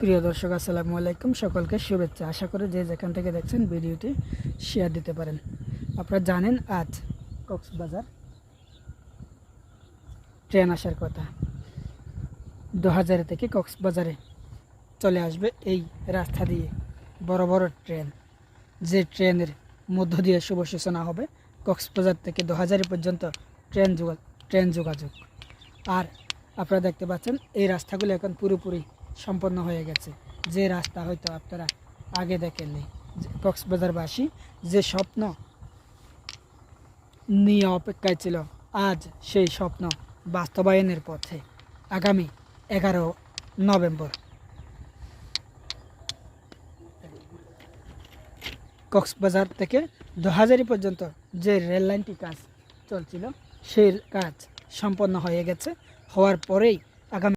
প্রিয় দর্শক, আসসালামু আলাইকুম। সকলকে শুভেচ্ছা। আশা করি যে যেখান থেকে দেখছেন ভিডিওটি শেয়ার দিতে পারেন। আপনারা জানেন, আজ কক্সবাজার ট্রেন আসার কথা। দু হাজার থেকে কক্সবাজারে চলে আসবে এই রাস্তা দিয়ে বড় বড় ট্রেন। যে ট্রেনের মধ্য দিয়ে শুভ সূচনা হবে কক্সবাজার থেকে দু হাজার পর্যন্ত ট্রেন যোগা ট্রেন যোগাযোগ। আর আপনারা দেখতে পাচ্ছেন, এই রাস্তাগুলো এখন পুরোপুরি সম্পন্ন হয়ে গেছে। যে রাস্তা হয়তো আপনারা আগে দেখেননি। কক্সবাজারবাসী যে স্বপ্ন নিয়ে অপেক্ষায় ছিল, আজ সেই স্বপ্ন বাস্তবায়নের পথে আগামী এগারো নভেম্বর। কক্সবাজার থেকে দোহাজারি পর্যন্ত যে রেল লাইনটি কাজ চলছিল, সেই কাজ সম্পন্ন হয়ে গেছে। হওয়ার পরেই আগামী